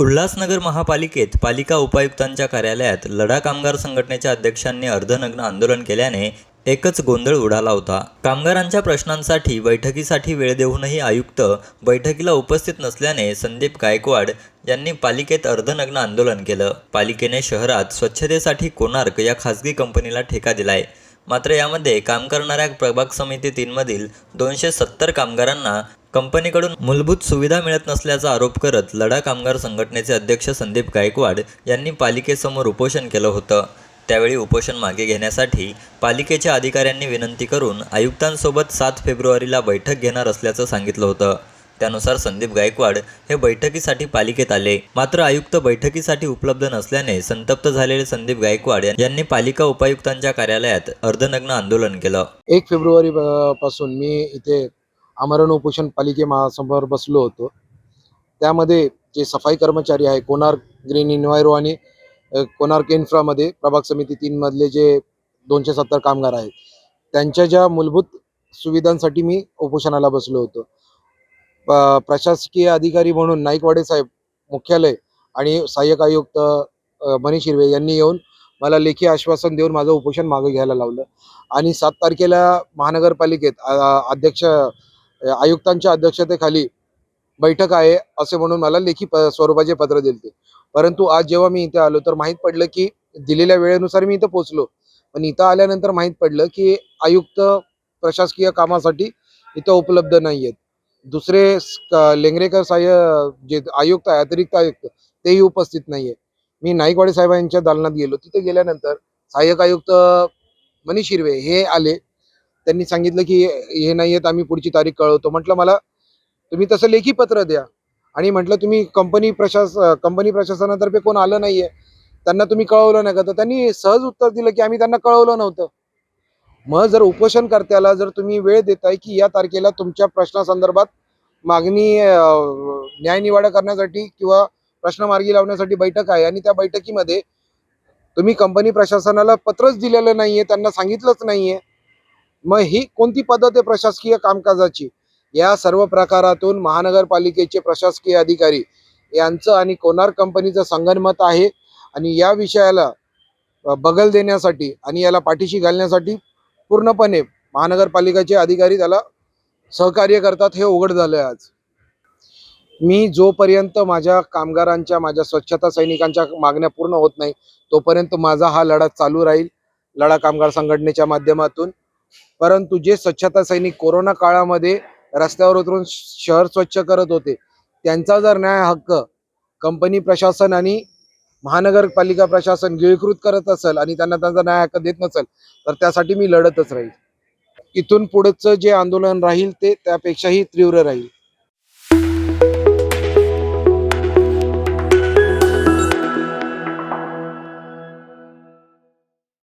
उल्हासनगर महापालिकेत पालिका उपायुक्तांच्या कार्यालयात लढा कामगार संघटनेच्या अध्यक्षांनी अर्धनग्न आंदोलन केल्याने एकच गोंधळ उडाला होता. कामगारांच्या प्रश्नांसाठी बैठकीसाठी वेळ देऊनही आयुक्त बैठकीला उपस्थित नसल्याने संदीप गायकवाड यांनी पालिकेत अर्धनग्न आंदोलन केलं. पालिकेने शहरात स्वच्छतेसाठी कोणार्क या खासगी कंपनीला ठेका दिलाय. मात्र यामध्ये काम करणाऱ्या प्रभाग समिती तीनमधील दोनशे सत्तर कामगारांना कंपनीकडून मूलभूत सुविधा मिळत नसल्याचा आरोप करत लढा कामगार संघटनेचे अध्यक्ष संदीप गायकवाड यांनी पालिकेसमोर उपोषण केलं होतं. त्यावेळी उपोषण मागे घेण्यासाठी पालिकेच्या अधिकाऱ्यांनी विनंती करून आयुक्तांसोबत सात फेब्रुवारीला बैठक घेणार असल्याचं सांगितलं होतं. त्यानुसार संदीप गायकवाड हे बैठकीसाठी पालिकेत आले. मात्र आयुक्त बैठकीसाठी उपलब्ध नसल्याने संतप्त झालेले संदीप गायकवाड यांनी पालिका उपायुक्तांच्या कार्यालयात अर्धनग्न आंदोलन केलं. एक फेब्रुवारी पासून मी इथे आमरण उपोषण पालिके महासमोर बसलो होतो. त्यामध्ये जे सफाई कर्मचारी आहे कोणार्क ग्रीन इन्व्हायरो आणि कोणार्क इन्फ्रामध्ये प्रभाग समिती तीन मधले जे दोनशे सत्तर कामगार आहेत त्यांच्या ज्या मूलभूत सुविधांसाठी मी उपोषणाला बसलो होतो. प्रशासकीय अधिकारी म्हणून नाईकवाडे साहेब मुख्यालय आणि सहाय्यक आयुक्त मनीष हिरवे यांनी येऊन मला लेखी आश्वासन देऊन माझं उपोषण मागे घ्यायला लावलं. आणि सात तारखेला महानगरपालिकेत अध्यक्ष आयुक्तांच्या अध्यक्षतेखाली बैठक आहे असे म्हणून मला लेखी प स्वरूपाचे पत्र दिले परंतु आज जेव्हा मी इथे आलो तर माहीत पडलं की दिलेल्या वेळेनुसार मी इथं पोहोचलो. पण इथं आल्यानंतर माहीत पडलं की आयुक्त प्रशासकीय कामासाठी इथं उपलब्ध नाही आहेत दुसरे लेंगरेकर सहाय्य जे आयुक्त आहे अतिरिक्त आयुक्त तेही उपस्थित नाही आहे मी नाईकवाडे साहेबांच्या दालनात गेलो. तिथे गेल्यानंतर सहाय्यक आयुक्त मनीष हिरवे हे आले. त्यांनी सांगितलं की हे नाही आहेत आम्ही पुढची तारीख कळवतो. म्हटलं मला तुम्ही तसं लेखी पत्र द्या. आणि म्हटलं तुम्ही कंपनी प्रशास कंपनी प्रशासनातर्फे कोण आलं नाहीये त्यांना तुम्ही कळवलं नाही का तर त्यांनी सहज उत्तर दिलं की आम्ही त्यांना कळवलं नव्हतं. मग जर उपोषणकर्त्याला जर तुम्ही वेळ देताय की या तारखेला तुमच्या प्रश्नासंदर्भात मागणी न्यायनिवाडा करण्यासाठी किंवा प्रश्न मार्गी लावण्यासाठी बैठक आहे आणि त्या बैठकीमध्ये तुम्ही कंपनी प्रशासनाला पत्रच दिलेलं नाहीये त्यांना सांगितलंच नाहीये मग ही कोणती पद्धत आहे प्रशासकीय कामकाजाची? या सर्व प्रकारातून महानगरपालिकेचे प्रशासकीय अधिकारी यांचं आणि कोनार कंपनीचं संगनमत आहे आणि या विषयाला बगल देण्यासाठी आणि याला पाठीशी घालण्यासाठी पूर्णपणे महानगरपालिकेचे अधिकारी त्याला सहकार्य करतात हे उघड झालं आहे आज. मी जोपर्यंत माझ्या कामगारांच्या माझ्या स्वच्छता सैनिकांच्या मागण्या पूर्ण होत नाही तोपर्यंत माझा हा लढा चालू राहील. लढा कामगार संघटनेच्या माध्यमातून. परंतु जे स्वच्छता सैनिक कोरोना काळामध्ये रस्त्यावर उतरून शहर स्वच्छ करत होते त्यांचा जर न्याय हक्क कंपनी प्रशासन आणि महानगरपालिका प्रशासन गिळकृत करत असेल आणि त्यांना त्यांचा न्याय हक्क देत नसेल तर त्यासाठी मी लढतच राहील. इथून पुढचं जे आंदोलन राहील ते त्यापेक्षाही तीव्र राहील.